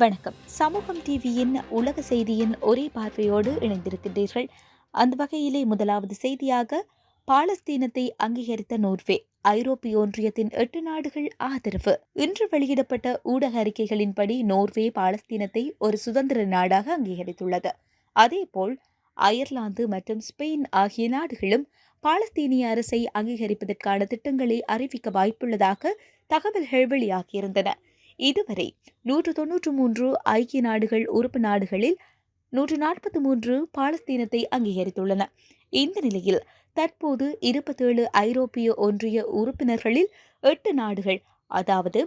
வணக்கம். சமூகம் டிவியின் உலக செய்தியின் ஒரே பார்வையோடு இணைந்திருக்கின்றீர்கள். அந்த வகையிலே முதலாவது செய்தியாக பாலஸ்தீனத்தை அங்கீகரித்த நோர்வே ஐரோப்பிய ஒன்றியத்தின் எட்டு நாடுகள் ஆதரவு. இன்று வெளியிடப்பட்ட ஊடக அறிக்கைகளின்படி நோர்வே பாலஸ்தீனத்தை ஒரு சுதந்திர நாடாக அங்கீகரித்துள்ளது. அதேபோல் அயர்லாந்து மற்றும் ஸ்பெயின் ஆகிய நாடுகளும் பாலஸ்தீனிய அரசை அங்கீகரிப்பதற்கான திட்டங்களை அறிவிக்க வாய்ப்புள்ளதாக தகவல்கள் வெளியாகியிருந்தன. இதுவரை நூற்று தொன்னூற்று மூன்று ஐக்கிய நாடுகள் உறுப்பு நாடுகளில் நூற்று நாற்பத்தி மூன்று பாலஸ்தீனத்தை அங்கீகரித்துள்ளன. இந்த நிலையில் தற்போது இருபத்தேழு ஐரோப்பிய ஒன்றிய உறுப்பினர்களில் எட்டு நாடுகள் அதாவது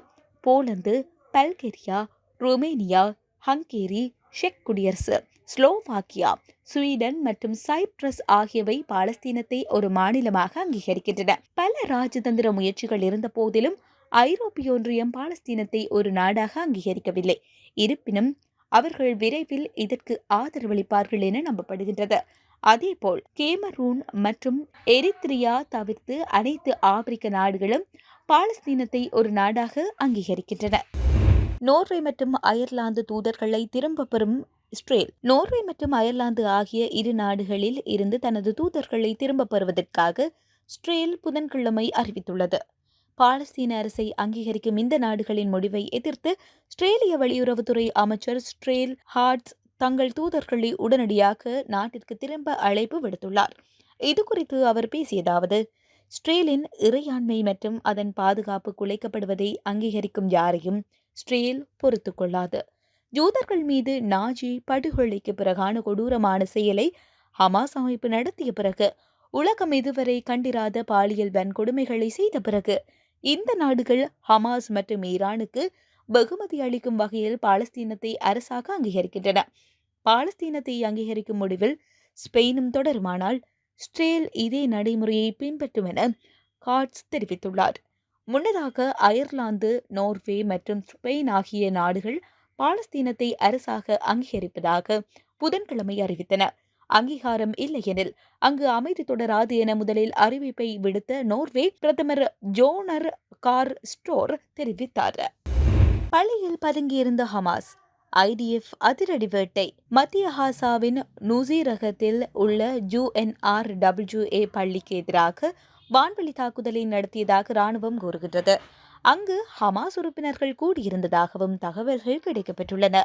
போலந்து பல்கேரியா ருமேனியா ஹங்கேரி செக் குடியரசு ஸ்லோவாக்கியா ஸ்வீடன் மற்றும் சைப்ரஸ் ஆகியவை பாலஸ்தீனத்தை ஒரு மாநிலமாக அங்கீகரிக்கின்றன. பல ராஜதந்திர முயற்சிகள் இருந்த போதிலும் ஐரோப்பிய ஒன்றியம் பாலஸ்தீனத்தை ஒரு நாடாக அங்கீகரிக்கவில்லை. இருப்பினும் அவர்கள் விரைவில் இதற்கு ஆதரவளிப்பார்கள் என நம்பப்படுகின்றது. அதேபோல் கேமரூன் மற்றும் எரித்ரியா தவிர்த்து அனைத்து ஆப்பிரிக்க நாடுகளும் பாலஸ்தீனத்தை ஒரு நாடாக அங்கீகரிக்கின்றன. நோர்வே மற்றும் அயர்லாந்து தூதர்களை திரும்ப பெறும் இஸ்ரேல். நோர்வே மற்றும் அயர்லாந்து ஆகிய இரு நாடுகளில் இருந்து தனது தூதர்களை திரும்பப் பெறுவதற்காக இஸ்ரேல் புதன்கிழமை அறிவித்துள்ளது. பாலஸ்தீன அரசை அங்கீகரிக்கும் இந்த நாடுகளின் முடிவை எதிர்த்து ஆஸ்திரேலிய வெளியுறவுத்துறை அமைச்சர் ஸ்ட்ரேல் ஹார்ட்ஸ் தங்கள் தூதர்களை உடனடியாக நாட்டிற்கு திரும்ப அழைப்பு விடுத்துள்ளார். இதுகுறித்து அவர் பேசியதாவது ஸ்ட்ரேலின் இறையாண்மை மற்றும் அதன் பாதுகாப்பு குலைக்கப்படுவதை அங்கீகரிக்கும் யாரையும் ஸ்ட்ரேல் பொறுத்து கொள்ளாது. ஜூதர்கள் மீது நாஜி படுகொலைக்கு பிறகான கொடூரமான செயலை ஹமாஸ் அமைப்பு நடத்திய பிறகு உலகம் இதுவரை கண்டிராத பாலியல் வன்கொடுமைகளை செய்த பிறகு இந்த நாடுகள் ஹமாஸ் மற்றும் ஈரானுக்கு வெகுமதி அளிக்கும் வகையில் பாலஸ்தீனத்தை அரசாக அங்கீகரிக்கின்றன. பாலஸ்தீனத்தை அங்கீகரிக்கும் முடிவில் ஸ்பெயினும் தொடருமானால் ஸ்ட்ரேல் இதே நடைமுறையை பின்பற்றும் என காட்ஸ் தெரிவித்துள்ளார். முன்னதாக அயர்லாந்து நோர்வே மற்றும் ஸ்பெயின் ஆகிய நாடுகள் பாலஸ்தீனத்தை அரசாக அங்கீகரிப்பதாக புதன்கிழமை அறிவித்தன. அங்கீகாரம் இல்லையெனில் அங்கு அமைதி தொடராது என முதலில் அறிவிப்பை விடுத்த நோர்வே பிரதமர் ஜோனர் கார் ஸ்டோர் தெரிவித்தார். பள்ளியில் பதுங்கியிருந்த ஹமாஸ் ஐடிஎஃப் அதிரடி வேட்டை மத்திய ஹாசாவின் நுசீரகத்தில் உள்ள ஜூஎன்ஆர் டபிள்யூஏ பள்ளிக்கு எதிராக வான்வெளி தாக்குதலை நடத்தியதாக ராணுவம் கூறுகின்றது. அங்கு ஹமாஸ் உறுப்பினர்கள் கூடியிருந்ததாகவும் தகவல்கள் கிடைக்கப்பெற்றுள்ளன.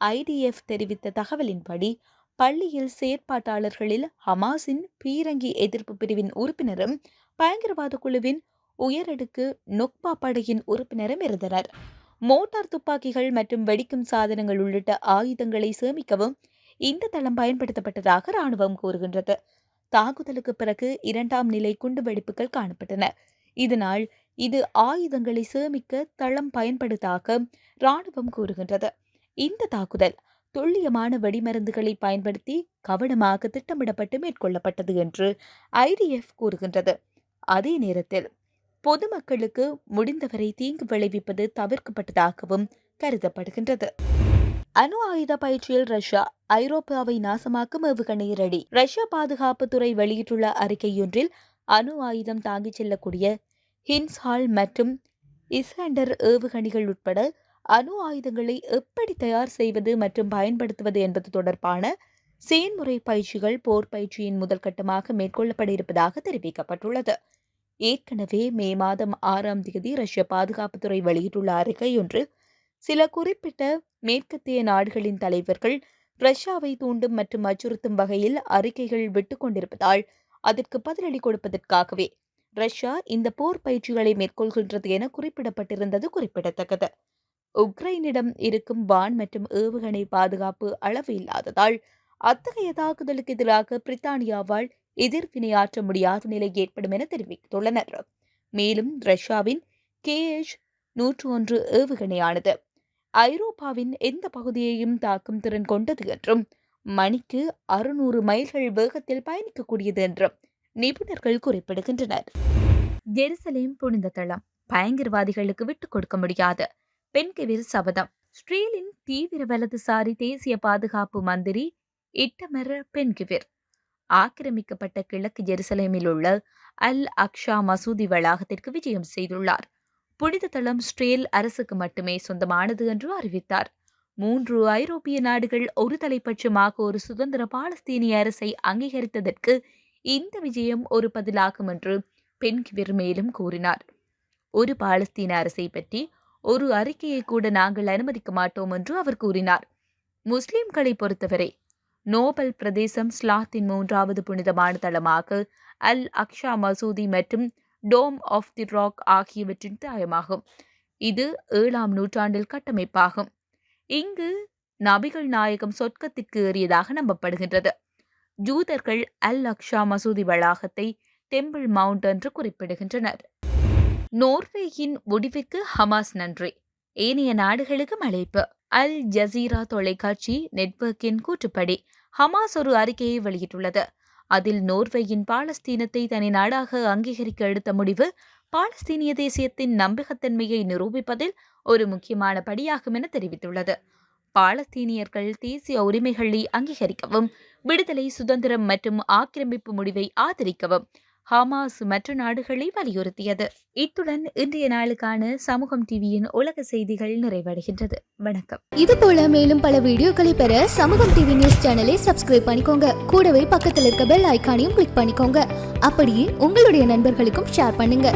ஐடிஎஃப் தெரிவித்த தகவலின்படி பள்ளியில் செயற்பாட்டாளர்களில் ஹமாஸின் பீரங்கி எதிர்ப்பு பிரிவின் உறுப்பினரும் பயங்கரவாத குழுவின் உயரடுக்கு நொக்பா படையின் உறுப்பினரும் இருந்தனர். மோட்டார் துப்பாக்கிகள் மற்றும் வெடிக்கும் சாதனங்கள் உள்ளிட்ட ஆயுதங்களை சேமிக்கவும் இந்த தளம் பயன்படுத்தப்பட்டதாக ராணுவம் கூறுகின்றது. தாக்குதலுக்கு பிறகு இரண்டாம் நிலை குண்டுவெடிப்புகள் காணப்பட்டன. இதனால் இது ஆயுதங்களை சேமிக்க தளம் பயன்படுத்தாக ராணுவம் கூறுகின்றது. இந்த தாக்குதல் துல்லியமான வெடிமருந்துகளை பயன்படுத்தி கவனமாக திட்டமிடப்பட்டு மேற்கொள்ளப்பட்டது என்று ஐடிஎஃப் கூறுகின்றது. அதே நேரத்தில் பொதுமக்களுக்கு முடிந்தவரை தீங்கு விளைவிப்பது தவிர்க்கப்பட்டதாகவும் கருதப்படுகின்றது. அணு ஆயுத பயிற்சியில் ரஷ்யா ஐரோப்பாவை நாசமாக்கும் ஏவுகணை ரெடி. ரஷ்யா பாதுகாப்புத்துறை வெளியிட்டுள்ள அறிக்கையொன்றில் அணு ஆயுதம் தாங்கிச் செல்லக்கூடிய ஹின்ஸ்ஹால் மற்றும் இஸ்ஹண்டர் ஏவுகணைகள் உட்பட அணு ஆயுதங்களை எப்படி தயார் செய்வது மற்றும் பயன்படுத்துவது என்பது தொடர்பான செயன்முறை பயிற்சிகள் போர் பயிற்சியின் முதல் கட்டமாக மேற்கொள்ளப்பட இருப்பதாக தெரிவிக்கப்பட்டுள்ளது. ஏற்கனவே மே மாதம் ஆறாம் தேதி ரஷ்ய பாதுகாப்புத்துறை வெளியிட்டுள்ள அறிக்கை ஒன்று சில குறிப்பிட்ட மேற்கத்திய நாடுகளின் தலைவர்கள் ரஷ்யாவை தூண்டும் மற்றும் அச்சுறுத்தும் வகையில் அறிக்கைகள் விட்டுக் கொண்டிருப்பதால் அதற்கு பதிலடி கொடுப்பதற்காகவே ரஷ்யா இந்த போர் பயிற்சிகளை மேற்கொள்கின்றது என குறிப்பிடப்பட்டிருந்தது குறிப்பிடத்தக்கது. உக்ரைனிடம் இருக்கும் வான் மற்றும் ஏவுகணை பாதுகாப்பு அளவு இல்லாததால் அத்தகைய தாக்குதலுக்கு எதிராக பிரித்தானியாவால் எதிர்வினையாற்ற முடியாத நிலை ஏற்படும் என தெரிவித்துள்ளனர். மேலும் ரஷ்யாவின் கேஎச் நூற்று ஒன்று ஏவுகணையானது ஐரோப்பாவின் எந்த பகுதியையும் தாக்கும் திறன் கொண்டது என்றும் மணிக்கு அறுநூறு மைல்கள் வேகத்தில் பயணிக்கக்கூடியது என்றும் நிபுணர்கள் குறிப்பிடுகின்றனர். ஜெருசலேம் புனித தளம் பயங்கரவாதிகளுக்கு விட்டுக் கொடுக்க முடியாது. பென்கெவிர் சபதம். ஸ்ரீலின் தீவிர வலதுசாரி தேசிய பாதுகாப்பு மந்திரி இட்டமர பென்கிவிர் ஆக்கிரமிக்கப்பட்ட கிழக்கு ஜெருசலேமில் உள்ள அல் அக்ஷா மசூதி வளாகத்திற்கு விஜயம் செய்துள்ளார். புனித தளம் ஸ்ட்ரேல் அரசுக்கு மட்டுமே சொந்தமானது என்று அறிவித்தார். மூன்று ஐரோப்பிய நாடுகள் ஒரு தலைப்பட்சமாக ஒரு சுதந்திர பாலஸ்தீனிய அரசை அங்கீகரித்ததற்கு இந்த விஜயம் ஒரு பதிலாகும் என்று பென்கிவிர் மேலும் கூறினார். ஒரு பாலஸ்தீன அரசை பற்றி ஒரு அறிக்கையை கூட நாங்கள் அனுமதிக்க மாட்டோம் என்று அவர் கூறினார். முஸ்லிம்களை பொறுத்தவரை நோபல் பிரதேசம் ஸ்லாத்தின் மூன்றாவது புனிதமான தளமாக அல் அக்ஷா மசூதி மற்றும் டோம் ஆஃப் தி ராக் ஆகியவற்றின் தாயமாகும். இது ஏழாம் நூற்றாண்டில் கட்டமைப்பாகும். இங்கு நபிகள் நாயகம் சொர்க்கத்திற்கு ஏறியதாக நம்பப்படுகின்றது. ஜூதர்கள் அல் அக்ஷா மசூதி வளாகத்தை டெம்பிள் மவுண்ட் என்று குறிப்பிடுகின்றனர். நோர்வேயின் முடிவுக்கு ஹமாஸ் நன்றி. ஏனைய நாடுகளுக்கு அழைப்பு. அல் ஜசீரா தொலைக்காட்சி நெட்வொர்க்கின் கூற்றுப்படி ஹமாஸ் ஒரு அறிக்கையை வெளியிட்டுள்ளது. அதில் நோர்வேயின் பாலஸ்தீனத்தை தனி நாடாக அங்கீகரிக்க எடுத்த முடிவு பாலஸ்தீனிய தேசியத்தின் நம்பகத்தன்மையை நிரூபிப்பதில் ஒரு முக்கியமான படியாகும் என தெரிவித்துள்ளது. பாலஸ்தீனியர்கள் தேசிய உரிமைகளை அங்கீகரிக்கவும் விடுதலை சுதந்திரம் மற்றும் ஆக்கிரமிப்பு முடிவை ஆதரிக்கவும் ஹமாஸ் மற்ற நாடுகளை வலியுறுத்தியது. இத்துடன் இன்றைய நாளுக்கான சமூகம் டிவியின் உலக செய்திகள் நிறைவடைகின்றது. வணக்கம். இது போல மேலும் பல வீடியோக்களை பெற சமூகம் டிவி நியூஸ் சேனலை சப்ஸ்கிரைப் பண்ணிக்கோங்க. கூடவே பக்கத்தில் இருக்க பெல் ஐக்கானையும் கிளிக் பண்ணிக்கோங்க. அப்படியே உங்களுடைய நண்பர்களுக்கும் ஷேர் பண்ணுங்க.